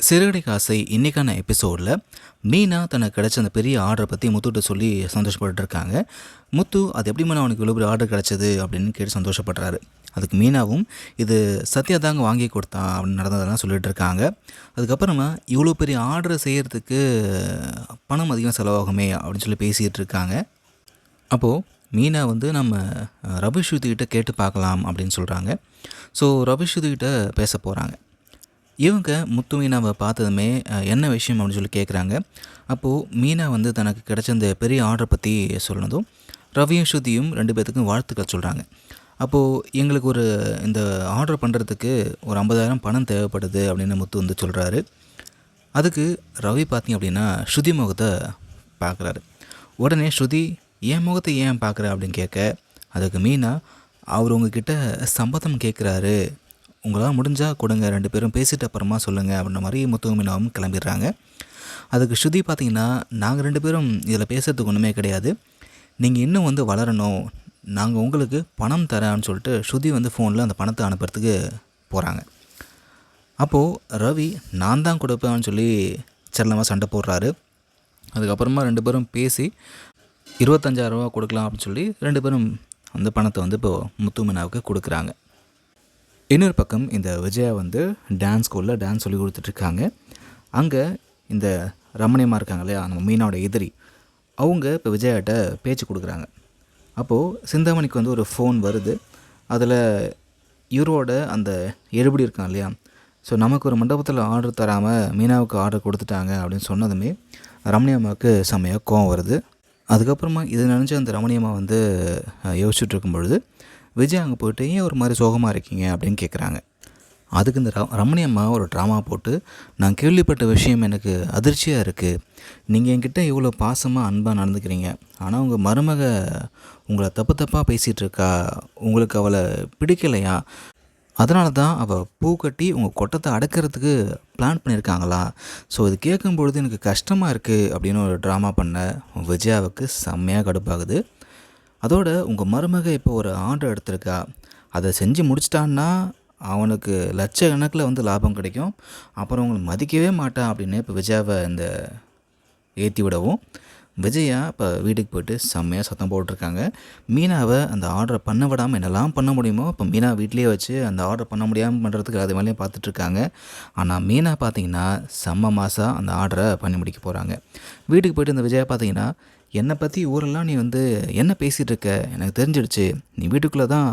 சிறுகடை காசை இன்றைக்கான எபிசோடில் மீனா தனக்கு கிடைச்ச அந்த பெரிய ஆர்டரை பற்றி முத்துகிட்ட சொல்லி சந்தோஷப்பட்டு இருக்காங்க முத்து அது எப்படி மேலே அவனுக்கு இவ்வளோ பெரிய ஆர்டர் கிடச்சது? அப்படின்னு கேட்டு சந்தோஷப்படுறாரு. அதுக்கு மீனாவும் இது சத்யா தாங்க வாங்கி கொடுத்தான் அப்படின்னு நடந்ததெல்லாம் சொல்லிட்டு இருக்காங்க அதுக்கப்புறமா இவ்வளோ பெரிய ஆர்டரை செய்கிறதுக்கு பணம் அதிகம் செலவாகுமே அப்படின்னு சொல்லி பேசிகிட்டு இருக்காங்க அப்போது மீனா வந்து நம்ம அஹ், ரவி ஸ்ருதி கிட்ட கேட்டு பார்க்கலாம் அப்படின்னு சொல்கிறாங்க ஸோ ரவி ஸ்ருதி கிட்ட பேச போகிறாங்க இவங்க முத்து மீனாவை பார்த்ததுமே என்ன விஷயம் அப்படின்னு சொல்லி கேட்குறாங்க அப்போது மீனா வந்து தனக்கு கிடைச்ச இந்த பெரிய ஆர்டர் பற்றி சொன்னதும் ரவியும் ஸ்ருதியும் ரெண்டு பேர்த்துக்கும் வாழ்த்துக்கள் சொல்கிறாங்க அப்போது எங்களுக்கு ஒரு இந்த ஆர்டர் பண்ணுறதுக்கு ஒரு ஐம்பதாயிரம் பணம் தேவைப்படுது அப்படின்னு முத்து வந்து சொல்கிறாரு அதுக்கு ரவி பார்த்தீங்க அப்படின்னா ஸ்ருதி முகத்தை பார்க்குறாரு உடனே ஸ்ருதி என் முகத்தை ஏன் பார்க்குற அப்படின்னு கேட்க அதுக்கு மீனா அவர் உங்ககிட்ட சம்பதம் கேட்குறாரு உங்களால் முடிஞ்சால் கொடுங்க ரெண்டு பேரும் பேசிட்டு அப்புறமா சொல்லுங்கள் அப்படின்ற மாதிரி முத்து மீனாவும் கிளம்பிடுறாங்க. அதுக்கு ஸ்ருதி பார்த்தீங்கன்னா நாங்கள் ரெண்டு பேரும் இதில் பேசுகிறதுக்கு ஒன்றுமே கிடையாது. நீங்கள் இன்னும் வந்து வளரணும். நாங்கள் உங்களுக்கு பணம் தரேன்னு சொல்லிட்டு ஸ்ருதி வந்து ஃபோனில் அந்த பணத்தை அனுப்புறதுக்கு போகிறாங்க அப்போது ரவி நான் தான் கொடுப்பேன்னு சொல்லி செல்லமாக சண்டை போடுறாரு. அதுக்கப்புறமா ரெண்டு பேரும் பேசி இருபத்தஞ்சாயிரரூவா கொடுக்கலாம் அப்படின்னு சொல்லி ரெண்டு பேரும் அந்த பணத்தை வந்து இப்போது முத்துமினாவுக்கு கொடுக்குறாங்க. இன்னொரு பக்கம் இந்த விஜயா வந்து டான்ஸ் ஸ்கூலில் டான்ஸ் சொல்லி கொடுத்துட்ருக்காங்க. அங்கே இந்த ரமணியமாக இருக்காங்க இல்லையா நம்ம மீனாவோட எதிரி அவங்க இப்போ விஜயாட்ட பேச்சு கொடுக்குறாங்க. அப்போது சிந்தாமணிக்கு வந்து ஒரு ஃபோன் வருது. அதில் இவரோட அந்த எழுபடி இருக்கான் இல்லையா ஸோ நமக்கு ஒரு மண்டபத்தில் ஆர்டர் தராமல் மீனாவுக்கு ஆர்டர் கொடுத்துட்டாங்க அப்படின்னு சொன்னதுமே ரமணியம்மாவுக்கு செம்மையாக கோவம் வருது. அதுக்கப்புறமா இது நினச்சி அந்த ரமணியம்மா வந்து யோசிச்சுட்டு இருக்கும் பொழுது விஜய் அங்கே போயிட்டு ஏன் ஒரு மாதிரி சோகமாக இருக்கீங்க? அப்படின்னு கேட்குறாங்க அதுக்கு இந்த ர ரமணி அம்மா ஒரு ட்ராமா போட்டு நான் கேள்விப்பட்ட விஷயம் எனக்கு அதிர்ச்சியாக இருக்குது நீங்கள் என்கிட்ட இவ்வளோ பாசமாக அன்பாக நடந்துக்கிறீங்க. ஆனால் உங்கள் மருமக உங்களை தப்பு தப்பாக பேசிகிட்டு இருக்கா. உங்களுக்கு அவளை பிடிக்கலையா? அதனால தான் அவள் பூ கட்டி உங்கள் கொட்டத்தை அடக்கிறதுக்கு பிளான் பண்ணியிருக்காங்களா ஸோ இது கேட்கும்பொழுது எனக்கு கஷ்டமாக இருக்குது அப்படின்னு ஒரு ட்ராமா பண்ண விஜயாவுக்கு செம்மையாக கடுப்பாகுது. அதோட உங்கள் மருமக இப்போ ஒரு ஆர்டர் எடுத்திருக்கா. அதை செஞ்சு முடிச்சிட்டான்னா அவனுக்கு லட்சக்கணக்கில் வந்து லாபம் கிடைக்கும். அப்புறம் அவங்களை மதிக்கவே மாட்டான் அப்படின்னு இப்போ விஜயாவை இந்த ஏற்றி விடவும். விஜயா இப்போ வீட்டுக்கு போயிட்டு செம்மையாக சத்தம் போட்டிருக்காங்க. மீனாவை அந்த ஆர்டரை பண்ண விடாமல் என்னெல்லாம் பண்ண முடியுமோ இப்போ மீனா வீட்லேயே வச்சு அந்த ஆர்டர் பண்ண முடியாமல் பண்ணுறதுக்கு அது மேலேயும் பார்த்துட்ருக்காங்க. ஆனால் மீனா பார்த்தீங்கன்னா செம்ம மாதம் அந்த ஆர்டரை பண்ணி முடிக்க போகிறாங்க வீட்டுக்கு போயிட்டு இந்த விஜயா பார்த்தீங்கன்னா என்னை பற்றி ஊரெல்லாம் நீ வந்து என்ன பேசிகிட்டு இருக்க எனக்கு தெரிஞ்சிடுச்சு. நீ வீட்டுக்குள்ளே தான்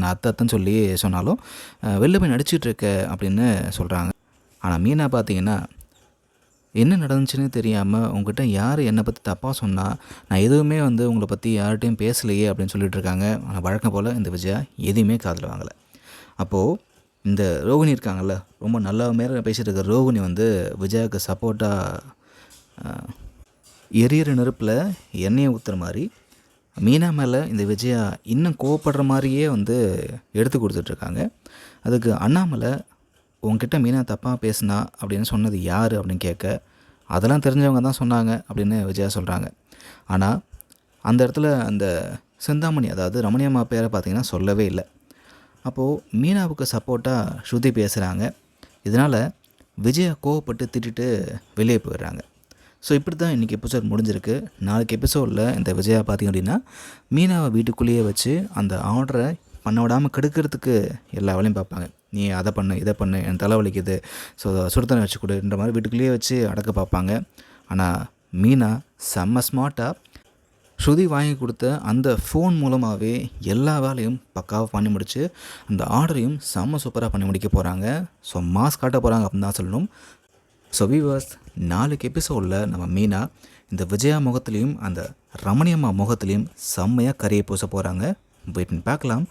நான் அத்தை அத்தைன்னு சொல்லி சொன்னாலும் வெளில போய் நடிச்சிட்டு இருக்க அப்படின்னு சொல்கிறாங்க ஆனால் மீனா பார்த்தீங்கன்னா என்ன நடந்துச்சுன்னு தெரியாமல் உங்ககிட்ட யார் என்னை பற்றி தப்பாக சொன்னால் நான் எதுவுமே வந்து உங்களை பற்றி யார்கிட்டையும் பேசலையே அப்படின்னு சொல்லிட்டு இருக்காங்க ஆனால் வழக்கம் போல் இந்த விஜயா எதையுமே காதில் வாங்கலை. அப்போது இந்த ரோகிணி இருக்காங்கல்ல ரொம்ப நல்ல மேலே பேசிகிட்டு இருக்க ரோகிணி வந்து விஜயாவுக்கு சப்போர்ட்டாக எரியிற நெருப்பில் எண்ணெயை ஊற்றுற மாதிரி மீனா மேலே இந்த விஜயா இன்னும் கோவப்படுற மாதிரியே வந்து எடுத்து கொடுத்துட்ருக்காங்க. அதுக்கு அண்ணாமலை உங்ககிட்ட மீனா தப்பாக பேசுனா அப்படின்னு சொன்னது யார் அப்படின்னு கேட்க அதெல்லாம் தெரிஞ்சவங்க தான் சொன்னாங்க அப்படின்னு விஜயா சொல்கிறாங்க ஆனால் அந்த இடத்துல அந்த செந்தாமணி அதாவது ரமணியம்மா பேரை பார்த்தீங்கன்னா சொல்லவே இல்லை. அப்போது மீனாவுக்கு சப்போர்ட்டாக ஸ்ருதி பேசுகிறாங்க இதனால் விஜயா கோவப்பட்டு திட்டிட்டு வெளியே போயிடுறாங்க. ஸோ இப்படி தான் இன்றைக்கி எபிசோட் முடிஞ்சிருக்கு. நாளைக்கு எபிசோடில் இந்த விஜயா பார்த்திங்க அப்படின்னா மீனாவை வீட்டுக்குள்ளேயே வச்சு அந்த ஆர்டரை பண்ண விடாமல் கெடுக்கிறதுக்கு எல்லா வேலையும் பார்ப்பாங்க. நீ அதை பண்ணு இதை பண்ணு என் தலைவலிக்குது ஸோ சுடுத்தனை வச்சு கொடுன்ற மாதிரி வீட்டுக்குள்ளேயே வச்சு அடக்க பார்ப்பாங்க. ஆனால் மீனா செம்ம ஸ்மார்ட்டாக ஸ்ருதி வாங்கி கொடுத்த அந்த ஃபோன் மூலமாகவே எல்லா வேலையும் பக்காவாக பண்ணி முடிச்சு அந்த ஆர்டரையும் செம்ம சூப்பராக பண்ணி முடிக்க போகிறாங்க ஸோ மாஸ் காட்ட போகிறாங்க அப்படின்னு தான் சொல்லணும். ஸோ வீவர்ஸ் நாளைக்கு எபிசோடில் நம்ம மீனா இந்த விஜயா முகத்துலேயும் அந்த ரமணியம்மா முகத்துலேயும் செம்மையாக கரையை பூச போகிறாங்க வெயிட் பண்ணி பார்க்கலாம்.